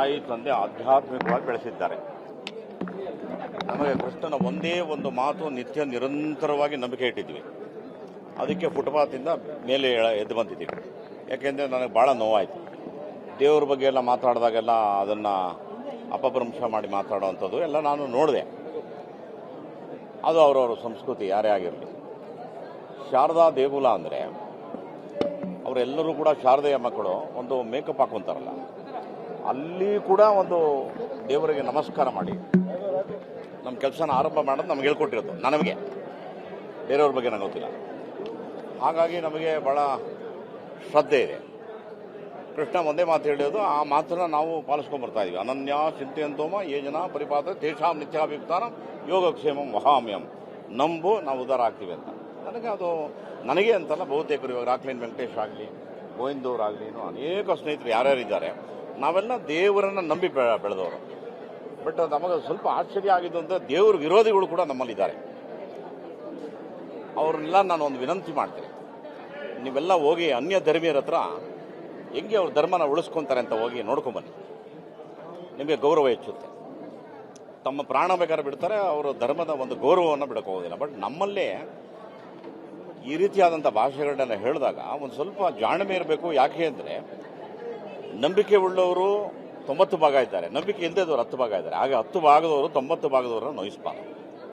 ತಾಯಿ ತಂದೆ ಆಧ್ಯಾತ್ಮಿಕವಾಗಿ ಬೆಳೆಸಿದ್ದಾರೆ. ನಮಗೆ ಕೃಷ್ಣನ ಒಂದೇ ಒಂದು ಮಾತು ನಿತ್ಯ ನಿರಂತರವಾಗಿ ನಂಬಿಕೆ ಇಟ್ಟಿದ್ವಿ ಅದಕ್ಕೆ ಫುಟ್ಪಾತಿಂದ ಮೇಲೆ ಎದ್ದು ಬಂದಿದ್ದೀವಿ. ಯಾಕೆಂದರೆ ನನಗೆ ಭಾಳ ನೋವಾಯಿತು. ದೇವ್ರ ಬಗ್ಗೆ ಎಲ್ಲ ಮಾತಾಡಿದಾಗೆಲ್ಲ ಅದನ್ನು ಅಪಭ್ರಂಶ ಮಾಡಿ ಮಾತಾಡೋವಂಥದ್ದು ಎಲ್ಲ ನಾನು ನೋಡಿದೆ. ಅದು ಅವರವರ ಸಂಸ್ಕೃತಿ, ಯಾರೇ ಆಗಿರಲಿ. ಶಾರದಾ ದೇಗುಲ ಅಂದರೆ, ಅವರೆಲ್ಲರೂ ಕೂಡ ಶಾರದೆಯ ಮಕ್ಕಳು ಒಂದು ಮೇಕಪ್ ಹಾಕೊಂತಾರಲ್ಲ. ಅಲ್ಲಿ ಕೂಡ ಒಂದು ದೇವರಿಗೆ ನಮಸ್ಕಾರ ಮಾಡಿ. ನಮ್ಮ ಕೆಲಸನ ಆರಂಭ ಮಾಡೋದು ನಮ್ಗೆ ಹೇಳ್ಕೊಟ್ಟಿರೋದು, ನನಗೆ. ಬೇರೆಯವ್ರ ಬಗ್ಗೆ ನನಗೆ ಗೊತ್ತಿಲ್ಲ. ಹಾಗಾಗಿ ನಮಗೆ ಭಾಳ ಶ್ರದ್ಧೆ ಇದೆ. ಕೃಷ್ಣ ಒಂದೇ ಮಾತು ಹೇಳೋದು ಆ ಮಾತನ್ನ ನಾವು ಪಾಲಿಸ್ಕೊಂಡ್ ಬರ್ತಾ ಇದೀವಿ. ಅನನ್ಯ ಚಿಂತೆಯಂತೋಮ ಯೋಜನ ಜನ ಪರಿಪಾತ ತೇಷಾಂ ನಿತ್ಯಾಭಿಪ್ತಾನ ಯೋಗಕ್ಷೇಮಂ ಮಹಾಮ್ಯಂ ನಂಬು ನಾವು ಉದ್ಧಾರ ಆಗ್ತೀವಿ ಅಂತ. ನನಗೆ ಅದು, ನನಗೆ ಅಂತಲ್ಲ ಬಹುತೇಕರು ಇವಾಗ ರಾಕ್ಲೈನ್ ವೆಂಕಟೇಶ್ ಆಗಲಿ ಗೋವಿಂದವ್ರಾಗಲಿ ಇನ್ನೂ ಅನೇಕ ಸ್ನೇಹಿತರು ಯಾರ್ಯಾರಿದ್ದಾರೆ. ನಾವೆಲ್ಲ ದೇವರನ್ನ ನಂಬಿ ಬೆಳೆದವರು. ಬಟ್ ನಮಗೆ ಸ್ವಲ್ಪ ಆಶ್ಚರ್ಯ ಆಗಿದ್ದು ಅಂದರೆ ದೇವ್ರ ವಿರೋಧಿಗಳು ಕೂಡ ನಮ್ಮಲ್ಲಿದ್ದಾರೆ. ಅವ್ರನ್ನೆಲ್ಲ ನಾನು ಒಂದು ವಿನಂತಿ ಮಾಡ್ತೀನಿ. ನೀವೆಲ್ಲ ಹೋಗಿ ಅನ್ಯ ಧರ್ಮೀಯರ ಹತ್ರ ಹೆಂಗೆ ಅವ್ರ ಧರ್ಮನ ಉಳಿಸ್ಕೊಂತಾರೆ ಅಂತ ಹೋಗಿ ನೋಡ್ಕೊಂಬನ್ನಿ. ನಿಮಗೆ ಗೌರವ ಹೆಚ್ಚುತ್ತೆ. ತಮ್ಮ ಪ್ರಾಣ ಬೇಕಾದ್ರೆ ಬಿಡ್ತಾರೆ, ಅವರ ಧರ್ಮದ ಒಂದು ಗೌರವವನ್ನು ಬಿಡೋಕ್ಕೋಗೋದಿಲ್ಲ ಬಟ್ ನಮ್ಮಲ್ಲೇ ಈ ರೀತಿಯಾದಂಥ ಭಾಷೆಗಳನ್ನ ಹೇಳಿದಾಗ ಒಂದು ಸ್ವಲ್ಪ ಜಾಣ್ಮೆ ಇರಬೇಕು. ಯಾಕೆ ಅಂದರೆ ನಂಬಿಕೆ ಉಳ್ಳವರು ತೊಂಬತ್ತು ಭಾಗ ಇದ್ದಾರೆ. ನಂಬಿಕೆ ಇಲ್ಲದವರು ಹತ್ತು ಭಾಗ ಇದ್ದಾರೆ. ಹಾಗೆ ಹತ್ತು ಭಾಗದವರು ತೊಂಬತ್ತು ಭಾಗದವರನ್ನು ನೋಯಿಸಬಾರ್ದು.